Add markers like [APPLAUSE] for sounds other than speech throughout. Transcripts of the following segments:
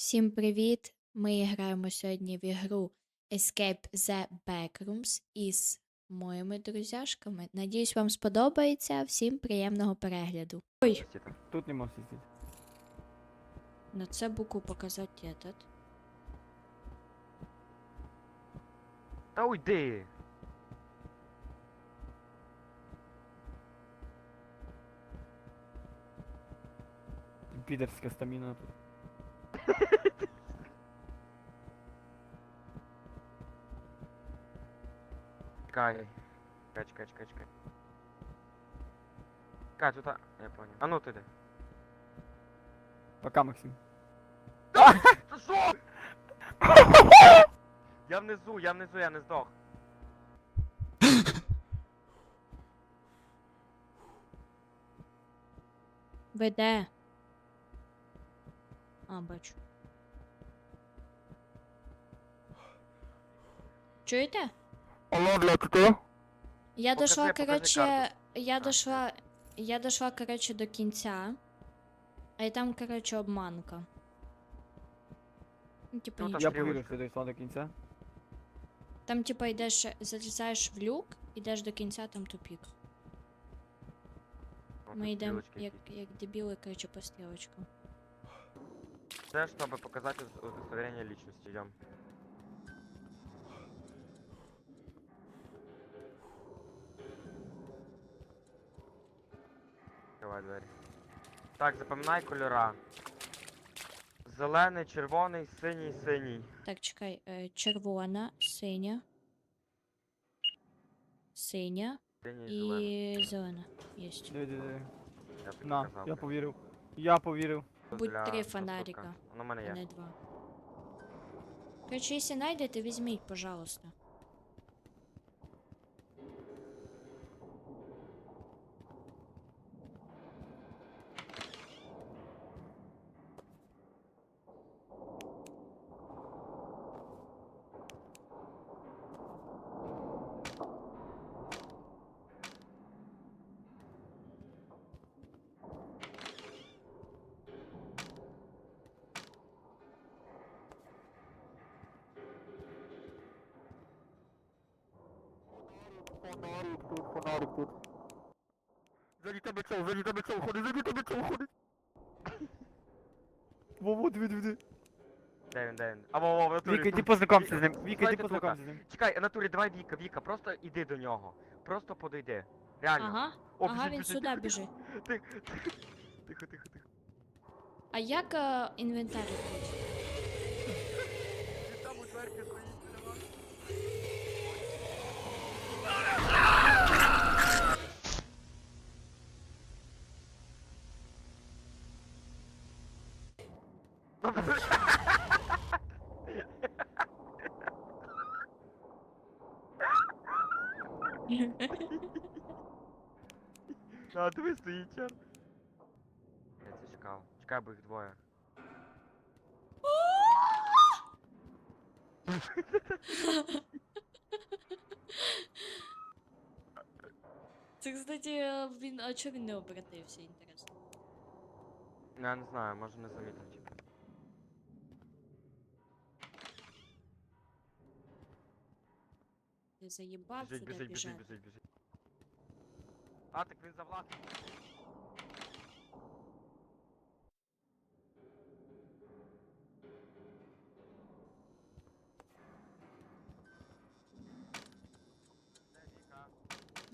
Всім привіт! Ми граємо сьогодні в ігру Escape the Backrooms із моїми друзяшками. Надіюсь, вам сподобається. Всім приємного перегляду. Ой, Тут не можеш сидіти. на це букву показати этот. Та уйди! Підерська стаміна тут. Чекай. Чекай, чекай, чекай, чекай. Чекай, тут... а- Я понял. А ну ти де? Пока, Максим. [LAUGHS] Я внизу, я внизу, я не здох. Ви де? А, бачу. Чуєте? Алло, для ти? Я Покажи, дошла, покажи короче, карту. я дошла, я дошла, короче, до кінця. А і там, короче, обманка. Ну, типа, Ну, там нічого. Я повірю, що ти дійшла до кінця. Там, типа, йдеш, залізаєш в люк, йдеш до кінця, там тупік. Ми йдемо як, як дебіли, короче, по стрілочкам. Щоб показати удос- удостоверение личности, идем. Давай двері. Так, запам'ятай кольора. Зелений, червоний, синій, синій. Так, чекай, е, червона, синя. Синя Синій, зелений. і зелена. Єсть. Диви, диви, диви. Я тобі На, казав, я повірив. Я повірив. Будь Для три фонарика, Воно в мене а є. не два. Короче, якщо знайдете, візьміть, пожалуйста. Фонарик тут, фонарик тут. Ззаді тебе цов, ззаді тебе цов ходить, тебе цов ходить. [LAUGHS] Во-во, диви, диви, диви. Де він, де він? А, во, во, в натурі. Віка, йди познайомся з ним. Віка, йди познайомся з ним. Чекай, в натурі, давай Віка, Віка, просто іди до нього. Просто подойди. Реально. Ага, О, ага, біжить, він біжить, сюди тихо, біжить. Тихо, тихо, тихо. А як е, інвентар відкрити? А, диви, стоїть чар. Я це чекав. Чекай, бо їх двоє. [LAUGHS] Це, кстати, він. А чого він не обратився, інтересно? Я не знаю, може не замітив тільки. Ти заїбав Біжить, сюди біжить, біжить, біжить, біжить. А, так він за.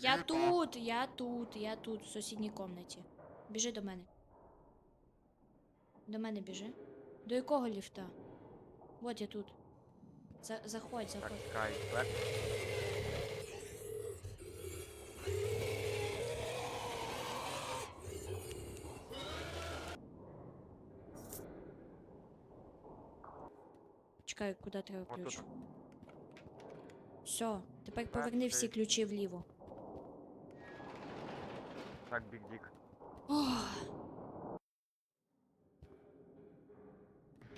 Я тут, я тут, я тут, в сусідній комнаті. Біжи до мене. До мене біжи. До якого ліфта? От я тут. За, заходь, заходь. чекай, так. Чекай, куди треба ключ? Все, тепер поверни всі ключі вліво. Так, бік дік. Ох,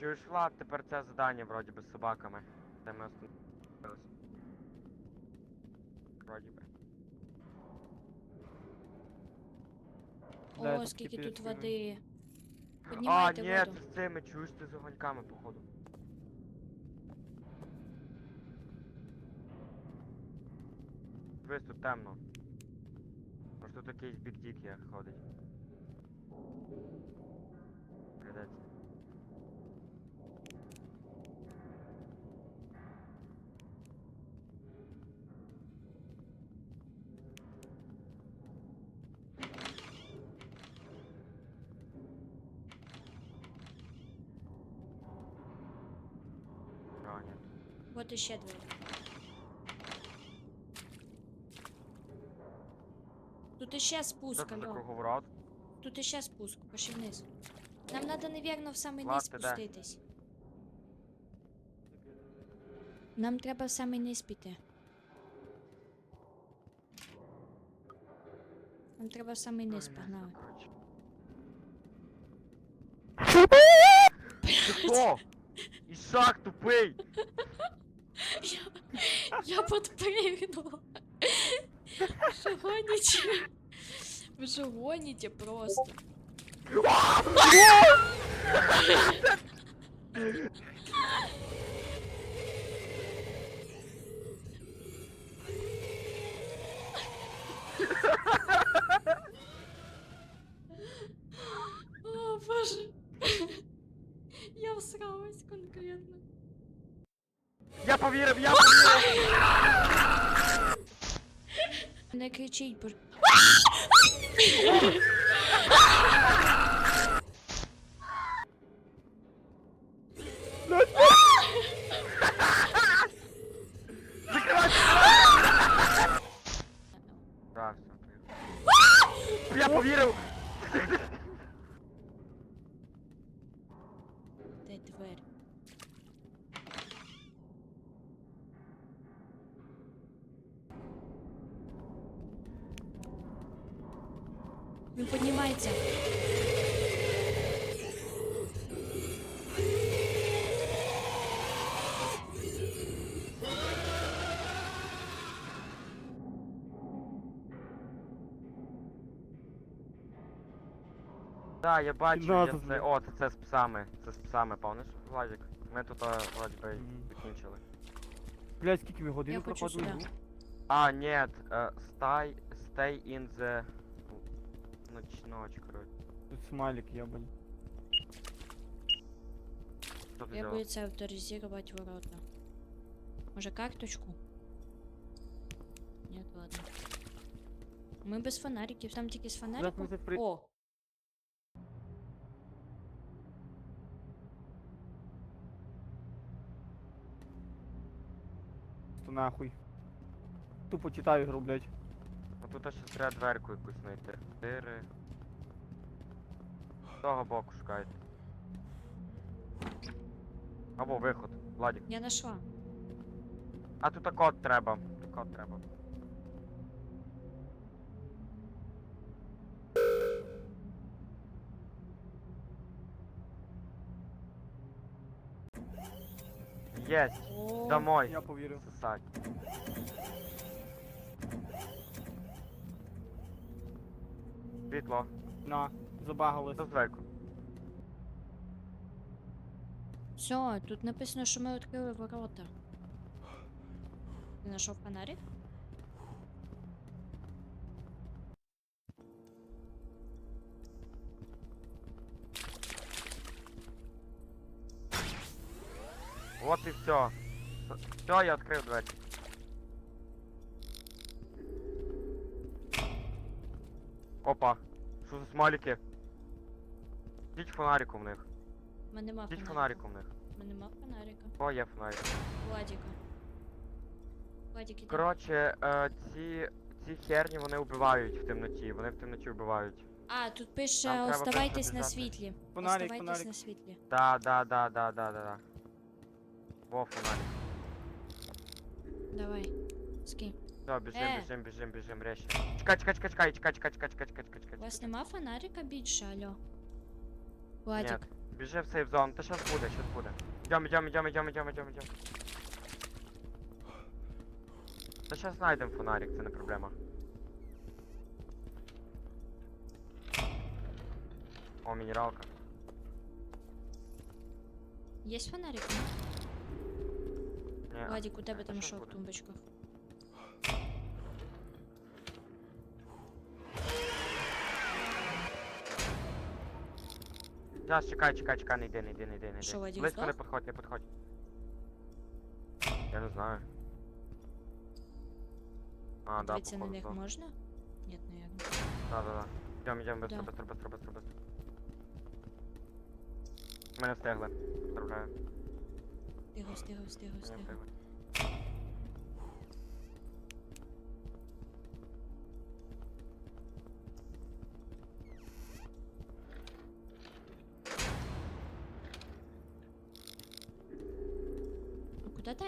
Чуєш, Влад, тепер це задання вроді би з собаками. Де ми остановились. Вроді би. Да, О, тут скільки кипить тут води. А, Піднімайте ні, воду. це з цими, чуєш ти з огоньками, походу. Дивись, тут темно. тут якийсь бік як ходить. Кидеться. Вот еще двоих. Тут іще спуск, це алло. круговорот? Тут іще спуск, пошли вниз. Нам треба, навірно, в самий Влад, низ ти де? спуститись. Нам треба в самий низ піти. Нам треба в самий низ, погнали. Коротше. [LAUGHS] Ти хто? Ішак тупий! Я, я подпрыгнула. Вы что? Вы гоните просто? О, боже. Я всралась конкретно. Я повірив, я повірив! Anche Cheaper. [LAUGHS] Так, я бачу, Да, я це. є. О, це, це з псами. Це з псами, пам'ятаєш, Владик? Ми тут а, вроді би Мгм. закінчили. Блядь, скільки ми годину Я хочу проходили? сюди. гру? А, нет, uh, stay, stay in the... Ноч, ночь, короче. Тут смайлик. Що ти Як взяла? це авторизувати ворота? Може карточку? Нет, ладно. Ми без фонариків, там тільки з Зараз ми фонариком. це при... О! Просто нахуй. Тупо читаю гру, блядь. А тут ще треба дверку якусь знайти. Чотири. З того боку шукайте. Або виход, Владик. Я знайшла. А тут код треба. Тут код треба. Єсть! Домой! Я повірив. Сосать. Світло. На, забагалось. До. Все, тут написано, що ми відкрили ворота. Ти знайшов фонарик? І все. Все, я відкрив двері. Опа. Що за смайлики? Йдіть фонариком в них. У мене нема Йдіть фонарика. фонариком в них. У мене нема фонарика. О, є фонарик. Владіка. Владік, іди. Коротше, е, ці, ці херні вони вбивають в темноті. Вони в темноті вбивають. А, тут пише треба оставайтесь на світлі. Фонарик, оставайтесь фонарик. на світлі. Да, да, да, да, да, да, да. Во фонарик. Давай. Скинь. Все, біжим, Е. біжим, біжим, біжим, речі. Чекай, чекай, чекай, чекай, чекай, чекай, чекай, чекай, чекай, чекай, У чекай. вас нема фонарика більше, алло? Владік. Нет. Біжи в сейф зон, та щас буде, щас буде. Йдем, йдем, йдем, йдем, йдем, йдем, йдем. Та щас знайдем фонарик, це не проблема. О, мінералка. Є фонарик? Ні. Владик, у тебе Та там що що в буде? тумбочках? Зараз, чекай, чекай, чекай, не йди, не йди, не йди, не йди. Що, Вадим, Близько не здох? підходь, не підходь. Я не знаю. А, да, Дивитися на походу, них здох. можна? Ні, наверное. Да, да, да. Йдем, йдем, быстро, Да. быстро, быстро, быстро, быстро. Мене встигли. Поздравляю. Стиго, стиго, стиго, Мене стиго. встигли.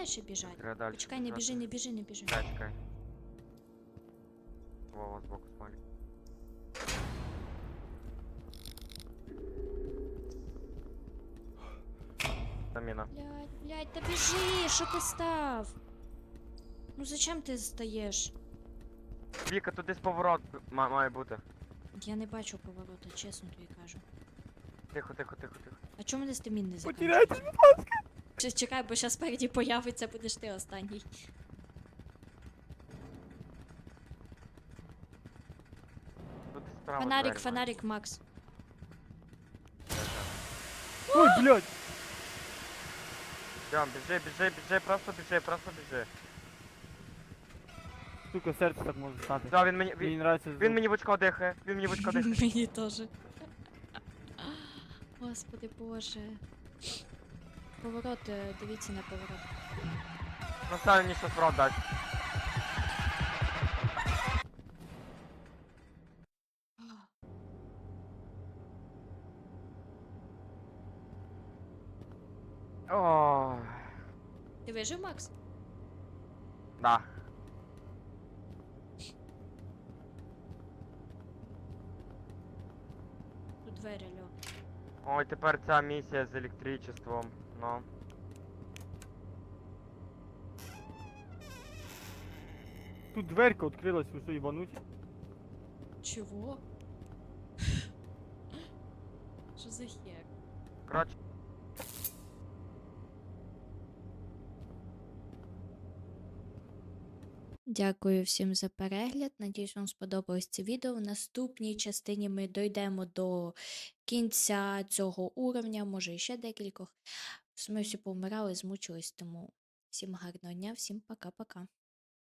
А куди далі біжать? Треба далі Почекай, не біжи, не біжи, не біжи. Чекай, чекай. Вова збоку смолі. Заміна. Блядь, блядь, та біжи, що ти став? Ну зачем ти стаєш? Віка, тут десь поворот ма- має бути. Я не бачу поворота, чесно тобі кажу. Тихо, тихо, тихо, тихо. А чому мене стамін не Потеряйте, закінчив? Чи- Чекай, бо зараз спереді появиться, будеш ти останній. Тут справа Фонарик, фонарик, Макс. Ой, блядь. Йдем, біжи, біжи, біжи, просто біжи, просто біжи. Сука, серце так може стати. Да, він мені, Мені він, нравиться він мені в очко дихає, він мені в очко [LAUGHS] дихає. Мені теж. Господи боже. Поворот, е, дивіться на поворот. Мені щось дасть. Ой, Ти вижив, Макс? да. Тут двері, льо. Ой, тепер ця місія з електричеством. Ну. Тут дверка відкрилась, ви що, їбануті? Чого? Що за хер? Коротше, Дякую всім за перегляд. Надіюсь, вам сподобалось це відео. В наступній частині ми дійдемо до кінця цього уровня, може ще декількох. Ми всі повмирали, змучились, тому всім гарного дня, всім пока-пока.